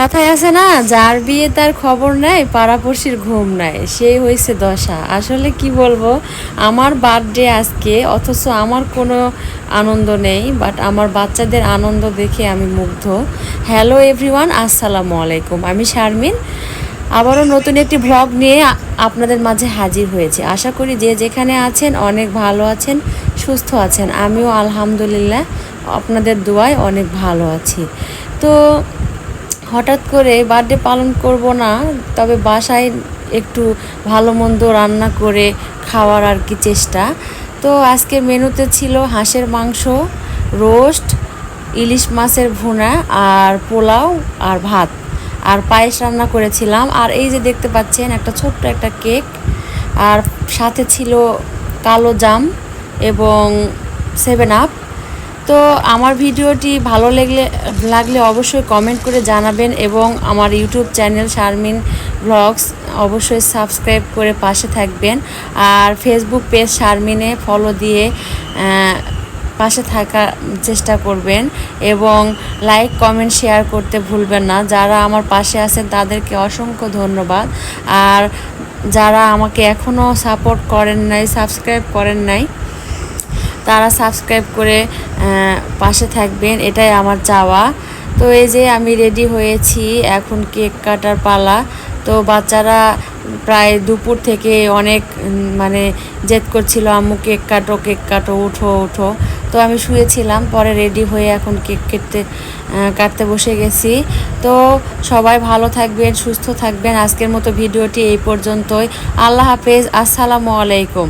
কথায় আছে না, যার বিয়ে তার খবর নেয়, পাড়াপড়শির ঘুম নাই সেই হয়েছে দশা। আসলে কি বলব, আমার বার্থডে আজকে, অথচ আমার কোনো আনন্দ নেই বাট আমার বাচ্চাদের আনন্দ দেখে আমি মুগ্ধ। হ্যালো এভরিওয়ান আসসালামু আলাইকুম। আমি শারমিন। আবারও নতুন একটি ভ্লগ নিয়ে আপনাদের মাঝে হাজির হয়েছে। আশা করি যে যেখানে আছেন, অনেক ভালো আছেন, সুস্থ আছেন। আমিও আলহামদুলিল্লাহ, আপনাদের দোয়ায় অনেক ভালো আছি। তো হঠাৎ করে বার্থডে পালন করব না, তবে বাসায় একটু ভালো মন্দ রান্না করে খাওয়ার আর কি চেষ্টা। তো আজকে মেনুতে ছিল হাঁসের মাংস, রোস্ট, ইলিশ মাছের ভুনা আর পোলাও আর ভাত। আর পায়েস রান্না করেছিলাম। আর এই যে দেখতে পাচ্ছেন একটা ছোট্ট একটা কেক। আর সাথে ছিল কালো জাম এবং সেভেন আপ তো আমার ভিডিওটি ভালো লাগলে লাগলে অবশ্যই কমেন্ট করে জানাবেন এবং আমার ইউটিউব চ্যানেল শারমিন ব্লগস অবশ্যই সাবস্ক্রাইব করে পাশে থাকবেন। আর ফেসবুক পেজ শারমিনে ফলো দিয়ে পাশে থাকার চেষ্টা করবেন এবং লাইক কমেন্ট শেয়ার করতে ভুলবেন না। যারা আমার পাশে আছেন তাদেরকে অসংখ্য ধন্যবাদ। আর যারা আমাকে এখনও সাপোর্ট করেন নাই সাবস্ক্রাইব করেন নাই তারা সাবস্ক্রাইব করে পাশে থাকবেন এটাই আমার চাওয়া। তো এই যে আমি রেডি হয়েছি এখন কেক কাটার পালা। তো বাচ্চারা প্রায় দুপুর থেকে অনেক মানে জেদ করছিল আম্মু কেক কাটো কেক কাটো উঠো উঠো। তো আমি শুয়েছিলাম পরে রেডি হয়ে এখন কেক কেটে আহ, কাটতে বসে গেছি। তো সবাই ভালো থাকবেন সুস্থ থাকবেন। আজকের মতো ভিডিওটি এই পর্যন্তই। আল্লাহ হাফেজ আসসালামু আলাইকুম।